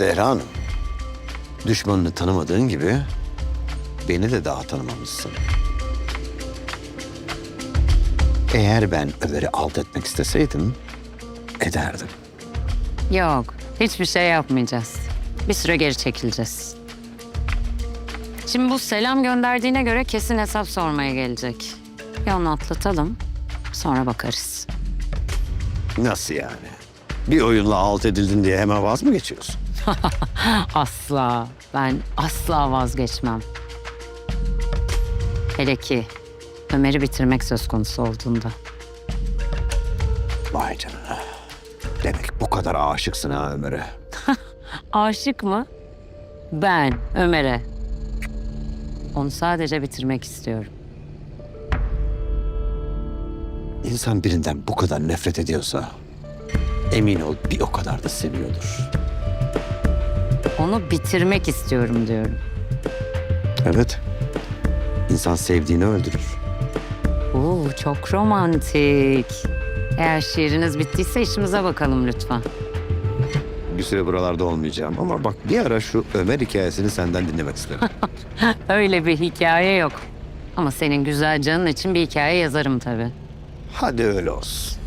Zehra Hanım, düşmanını tanımadığın gibi beni de daha tanımamışsın. Eğer ben Ömer'i alt etmek isteseydim, ederdim. Yok, hiçbir şey yapmayacağız. Bir süre geri çekileceğiz. Şimdi bu selam gönderdiğine göre kesin hesap sormaya gelecek. Bir onu atlatalım, sonra bakarız. Nasıl yani? Bir oyunla alt edildin diye hemen vaz mı geçiyorsun? Asla, ben asla vazgeçmem. Hele ki Ömer'i bitirmek söz konusu olduğunda. Vay canına. Demek bu kadar aşıksın ha Ömer'e. Aşık mı? Ben Ömer'e. Onu sadece bitirmek istiyorum. İnsan birinden bu kadar nefret ediyorsa emin ol bir o kadar da seviyordur. Onu bitirmek istiyorum diyorum. Evet. İnsan sevdiğini öldürür. Oo, çok romantik. Eğer şiiriniz bittiyse işimize bakalım lütfen. Bir süre buralarda olmayacağım ama bak bir ara şu Ömer hikayesini senden dinlemek isterim. Öyle bir hikaye yok. Ama senin güzel canın için bir hikaye yazarım tabii. Hadi öyle olsun.